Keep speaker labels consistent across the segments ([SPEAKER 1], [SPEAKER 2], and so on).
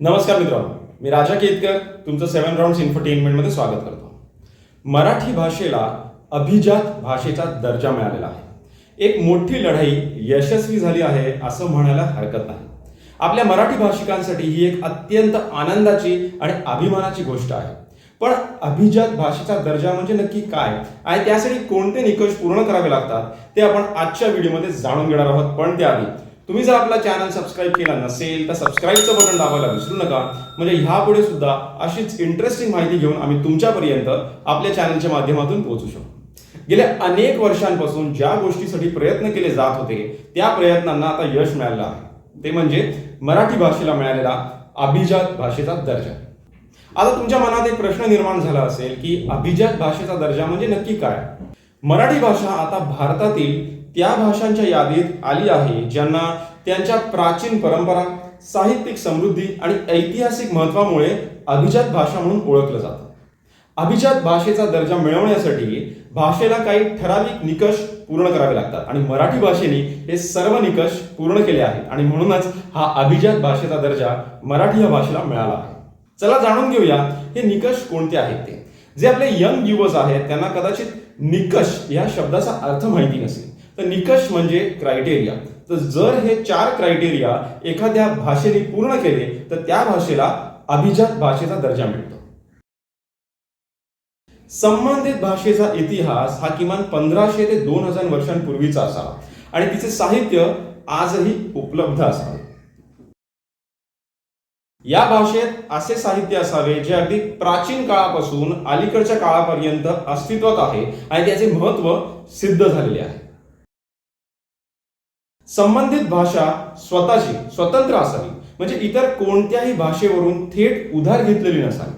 [SPEAKER 1] नमस्कार मित्रांनो मी राजा केतकर तुमचं सेवन राऊंड इन्फरटेनमेंटमध्ये स्वागत करतो. मराठी भाषेला अभिजात भाषेचा दर्जा मिळालेला आहे. एक मोठी लढाई यशस्वी झाली आहे असं म्हणायला हरकत नाही. आपल्या मराठी भाषिकांसाठी ही एक अत्यंत आनंदाची आणि अभिमानाची गोष्ट आहे. पण अभिजात भाषेचा दर्जा म्हणजे नक्की काय? आणि त्यासाठी कोणते निकष पूर्ण करावे लागतात ते आपण आजच्या व्हिडिओमध्ये जाणून घेणार आहोत. पण त्याआधी तुम्ही जर आपला चॅनल सबस्क्राईब केला नसेल तर सबस्क्राईबचं बटन दाबायला विसरू नका. म्हणजे ह्यापुढे सुद्धा अशीच इंटरेस्टिंग माहिती घेऊन आम्ही तुमच्यापर्यंत आपल्या चॅनलच्या माध्यमातून पोहोचू शकतो गेल्या अनेक वर्षांपासून ज्या गोष्टीसाठी प्रयत्न केले जात होते त्या प्रयत्नांना आता यश मिळालं आहे. ते म्हणजे मराठी भाषेला मिळालेला अभिजात भाषेचा दर्जा. आता तुमच्या मनात एक प्रश्न निर्माण झाला असेल की अभिजात भाषेचा दर्जा म्हणजे नक्की काय? मराठी भाषा आता भारतातील त्या भाषांच्या यादीत आली आहे ज्यांना त्यांच्या प्राचीन परंपरा साहित्यिक समृद्धी आणि ऐतिहासिक महत्वामुळे अभिजात भाषा म्हणून ओळखलं जातं. अभिजात भाषेचा दर्जा मिळवण्यासाठी भाषेला काही ठराविक निकष पूर्ण करावे लागतात आणि मराठी भाषेने हे सर्व निकष पूर्ण केले आहेत आणि म्हणूनच हा अभिजात भाषेचा दर्जा मराठी या भाषेला मिळाला आहे. चला जाणून घेऊया हे निकष कोणते आहेत ते. जे आपले यंग युवक आहेत त्यांना कदाचित निकष या शब्दाचा अर्थ माहिती नसेल. तर निकष म्हणजे क्रायटेरिया तर जर हे चार क्रायटेरिया एखाद्या भाषेने पूर्ण केले तर त्या भाषेला अभिजात भाषेचा दर्जा मिळतो. संबंधित भाषेचा इतिहास हा किमान पंधराशे ते दोन हजार वर्षांपूर्वीचा असावा. आणि तिचे साहित्य आजही उपलब्ध असावे. या भाषेत असे साहित्य असावे जे अगदी प्राचीन काळापासून अलीकडच्या काळापर्यंत अस्तित्वात आहे आणि त्याचे महत्त्व सिद्ध झालेले आहे. संबंधित भाषा स्वतःची स्वतंत्र असावी. म्हणजे इतर कोणत्याही भाषेवरून थेट उधार घेतलेली नसावी.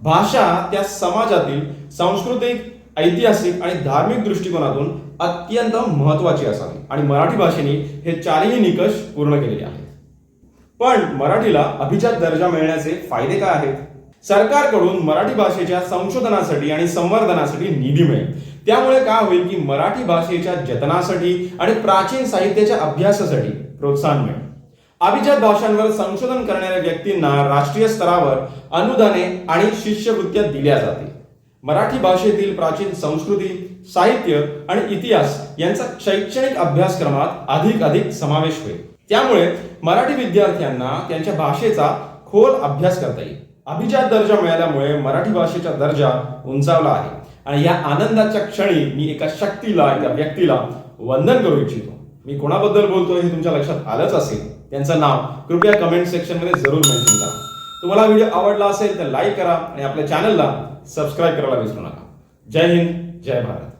[SPEAKER 1] भाषा त्या समाजातील सांस्कृतिक ऐतिहासिक आणि धार्मिक दृष्टिकोनातून अत्यंत महत्वाची असावी. आणि मराठी भाषेने हे चारही निकष पूर्ण केलेले आहेत. पण मराठीला अभिजात दर्जा मिळण्याचे फायदे काय आहेत? सरकारकडून मराठी भाषेच्या संशोधनासाठी आणि संवर्धनासाठी निधी मिळेल. त्यामुळे काय होईल की मराठी भाषेच्या जतनासाठी आणि प्राचीन साहित्याच्या अभ्यासासाठी प्रोत्साहन मिळेल. अभिजात भाषांवर संशोधन करणाऱ्या व्यक्तींना राष्ट्रीय स्तरावर अनुदाने आणि शिष्यवृत्त्या दिल्या जाते मराठी भाषेतील प्राचीन संस्कृती साहित्य आणि इतिहास यांचा शैक्षणिक अभ्यासक्रमात अधिक अधिक समावेश होईल. त्यामुळे मराठी विद्यार्थ्यांना त्यांच्या भाषेचा खोल अभ्यास करता येईल. अभिजात दर्जा मिळाल्यामुळे मराठी भाषेचा दर्जा उंचावला आहे. आणि या आनंदाच्या क्षणी मी एका शक्तीला एका व्यक्तीला वंदन करू इच्छितो. मी कोणाबद्दल बोलतोय हे तुमच्या लक्षात आलंच असेल. त्यांचं नाव कृपया कमेंट सेक्शनमध्ये जरूर मेन्शन करा. तुम्हाला व्हिडिओ आवडला असेल तर लाईक करा आणि आपल्या चॅनलला सबस्क्राईब करायला विसरू नका. जय हिंद जय भारत.